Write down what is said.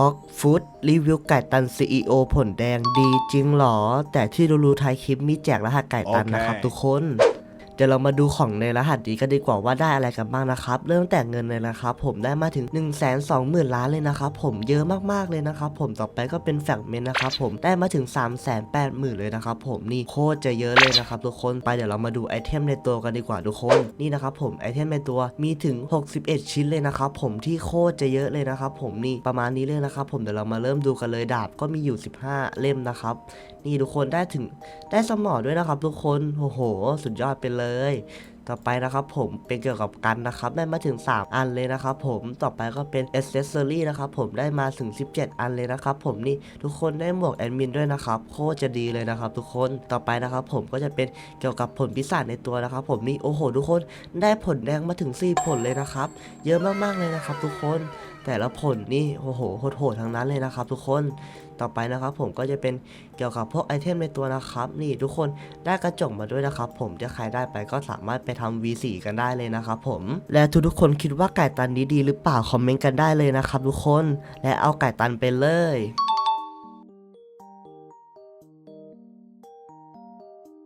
บ็อกฟู้ดรีวิวไก่ตัน CEO ผลแดงดีจริงเหรอ แต่ที่รู้ๆท้ายคลิปมีแจกรหัสไก่ตันนะครับโอเคทุกคนเดี๋ยวเรามาดูของในรหัสนี้กันดีกว่าว่าได้อะไรกันบ้างนะครับ เริ่มแต่เงินเลยนะครับผมได้มาถึง 1 2 0 0 0 0 ล้านเลยนะครับผมเยอะมากๆเลยนะครับผมต่อไปก็เป็นแฟกเมนต์นะครับผมได้มาถึง 3 8 0 0 0 0 เลยนะครับผมนี่โคตรจะเยอะเลยนะครับทุกคนไปเดี๋ยวเรามาดูไอเทมในตัวกันดีกว่าทุกคนนี่นะครับผมไอเทมในตัวมีถึง 61 ชิ้นเลยนะครับผมที่โคตรจะเยอะเลยนะครับผมนี่ประมาณนี้เลยนะครับผมเดี๋ยวเรามาเริ่มดูกันเลยดาบก็มีอยู่ 15 เล่มนะครับนี่ทุกคนได้ถึงได้สมอด้วยนะครับทุกคนโอ้โห สุดยอดไปเลยต่อไปนะครับผมเป็นเกี่ยวกับกันนะครับได้มาถึง 3 อันเลยนะครับผมต่อไปก็เป็น accessory นะครับผมได้มาถึง 17 อันเลยนะครับผมนี่ทุกคนได้หมวกแอดมินด้วยนะครับโคตรจะดีเลยนะครับ ทุกคนต่อไปนะครับผมก็จะเป็นเกี่ยวกับผลพิศาจในตัวนะครับ ผมนี่โอ้โห ทุกคนได้ผลแดงมาถึง 4 ผลเลยนะครับ เยอะมากๆเลยนะครับ ทุกคนแต่ละผลนี่โอ้โหโหดๆทั้งนั้นเลยนะครับ ทุกคนต่อไปนะครับ ผมก็จะเป็นเกี่ยวกับพวกไอเทมในตัวนะครับ นี่ทุกคนได้กระจกมาด้วยนะครับ ผมถ้าใครได้ไปก็สามารถไปทำ V4 กันได้เลยนะครับผมและทุกๆคนคิดว่าไก่ตันนี้ดีหรือเปล่าคอมเมนต์กันได้เลยนะครับทุกคนและเอาไก่ตันไปเลย